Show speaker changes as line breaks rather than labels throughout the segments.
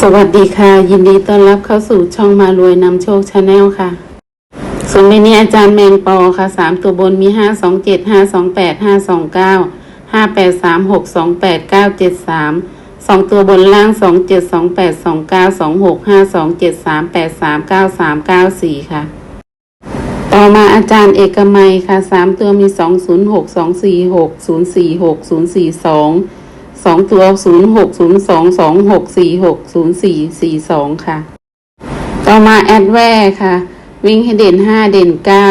สวัสดีค่ะ ยินดีต้อนรับเข้าสู่ช่องมารวยนำโชคชาแนลค่ะส่วนในนี้อาจารย์แมงปอค่ะสามตัวบนมีห้าสองเจ็ดห้าสองแปดห้าสองเก้าห้าแปดสามหกสองแปดเก้าเจ็ดสามสองตัวบนล่างสองเจ็ดสองแปดสองเก้าสองหกห้าสองเจ็ดสามแปดสามเก้าสามเก้าสี่ค่ะ ต่อมาอาจารย์เอกมัยค่ะสามตัวมีสองศูนย์หกสองสี่หกศูนย์สี่หกศูนย์สี่สอง สองตัวศูนย์หกศูนย์สองสองหกสี่หกศูนย์สี่สี่สองค่ะ ต่อมาแอดแวร์ค่ะ วิ่งให้เด่นห้าเด่นเก้า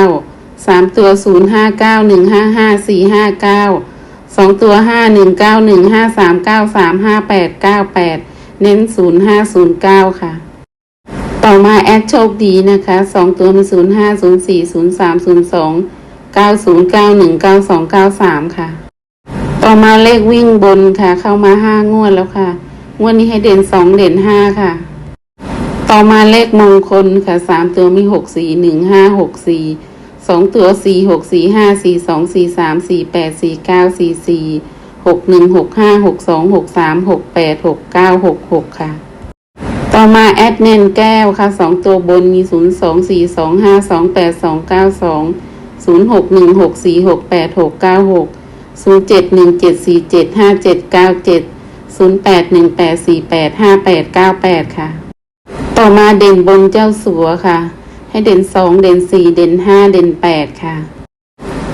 สามตัวศูนย์ห้าเก้าหนึ่งห้าห้าสี่ห้าเก้าสองตัวห้าหนึ่งเก้าหนึ่งห้าสามเก้าสามห้าแปดเก้าแปดเน้นศูนย์ห้าศูนย์เก้าค่ะ ต่อมาแอดโชคดีนะคะสองตัวมีศูนย์ห้าศูนย์สี่ศูนย์สามศูนย์สองเก้าศูนย์เก้าหนึ่งเก้าสองเก้าสามค่ะ ต่อมาเลขวิ่งบนค่ะ เข้ามาห้างวดแล้วค่ะ งวดนี้ให้เด่นสองเด่นห้าค่ะ ต่อมาเลขมงคลค่ะสามตัวมีหกสี่หนึ่งห้าหกสี่สองตัวสี่หกสี่ห้าสี่สองสี่สามสี่แปดสี่เก้าสี่สี่หกหนึ่งหกห้าหกสองหกสามหกแปดหกเก้าหกหกค่ะ ต่อมาแอดเนนแก้วค่ะสองตัวบนมีศูนย์สองสี่สองห้าสองแปดสองเก้าสองศูนย์หกหนึ่งหกสี่หกแปดหกเก้าหก ศูนย์เจ็ดหนึ่งเจ็ดสี่เจ็ดห้าเจ็ดเก้าเจ็ดศูนย์แปดหนึ่งแปดสี่แปดห้าแปดเก้าแปดค่ะ ต่อมาเด่นบนเจ้าสัวค่ะ ให้เด่นสองเด่นสี่เด่นห้าเด่นแปดค่ะ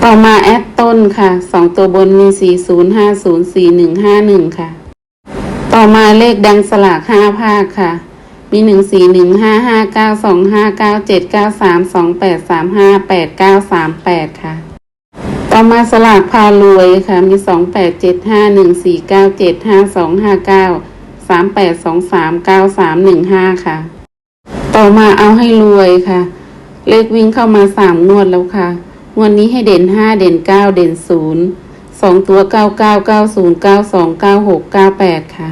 ต่อมาแอดต้นค่ะสองตัวบนมีสี่ศูนย์ห้าศูนย์สี่หนึ่งห้าหนึ่งค่ะ ต่อมาเลขดังสลากห้าภาคค่ะ มีหนึ่งสี่หนึ่งห้าห้าเก้าสองห้าเก้าเจ็ดเก้าสามสองแปดสามห้าแปดเก้าสามแปดค่ะ ต่อมาสลากพารวยค่ะ มีสองแปดเจ็ดห้าหนึ่งสี่เก้าเจ็ดห้าสองห้าเก้าสามแปดสองสามเก้าสามหนึ่งห้าค่ะ ต่อมาเอาให้รวยค่ะ เลขวิ่งเข้ามาสามงวดแล้วค่ะงวดนี้ให้เด่นห้าเด่นเก้าเด่นศูนย์สองตัวเก้าเก้าเก้าศูนย์เก้าสองเก้าหกเก้าแปดค่ะ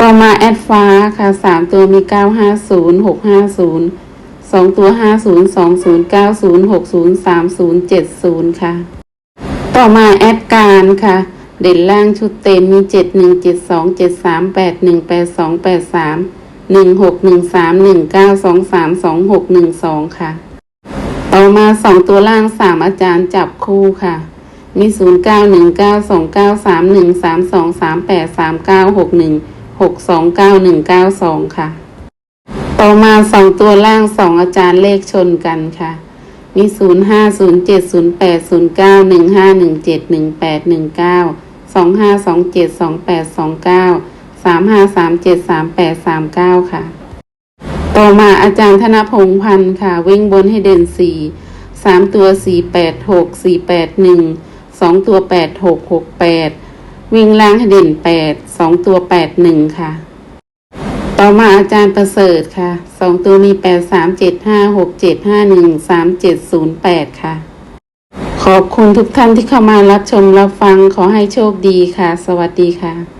ต่อมาแอดฟ้าค่ะสามตัวมีเก้าห้าศูนย์หกห้าศูนย์ สองตัวห้าศูนย์สองศูนย์เก้าศูนย์หกศูนย์สามศูนย์เจ็ดศูนย์ค่ะ ต่อมาแอดการค่ะ เด่นล่างชุดเต็มมีเจ็ดหนึ่งเจ็ดสองเจ็ดสามแปดหนึ่งแปดสองแปดสามหนึ่งหกหนึ่งสามหนึ่งเก้าสองสามสองหกหนึ่งสองค่ะ ต่อมาสองตัวล่างสามอาจารย์จับคู่ค่ะ มีศูนย์เก้าหนึ่งเก้าสองเก้าสามหนึ่งสามสองสามแปดสามเก้าหกหนึ่งหกสองเก้าหนึ่งเก้าสองค่ะ ต่อมาสองตัวล่างสองอาจารย์เลขชนกันค่ะ มีศูนย์ห้าศูนย์เจ็ดศูนย์แปดศูนย์เก้าหนึ่งห้าหนึ่งเจ็ดหนึ่งแปดหนึ่งเก้าสองห้าสองเจ็ดสองแปดสองเก้าสามห้าสามเจ็ดสามแปดสามเก้าค่ะ ต่อมาอาจารย์ธนพงษ์พันธ์ค่ะ วิ่งบนให้เด่นสี่สามตัวสี่แปดหกสี่แปดหนึ่งสองตัวแปดหกหกแปดวิ่งล่างให้เด่นแปดสองตัวแปดหนึ่งค่ะ ต่อมาอาจารย์ประเสริฐค่ะสองตัวมีแปดสามเจ็ดห้าหกเจ็ดห้าหนึ่งสามเจ็ดศูนย์แปดค่ะ ขอบคุณทุกท่านที่เข้ามารับชมรับฟังขอให้โชคดีค่ะ สวัสดีค่ะ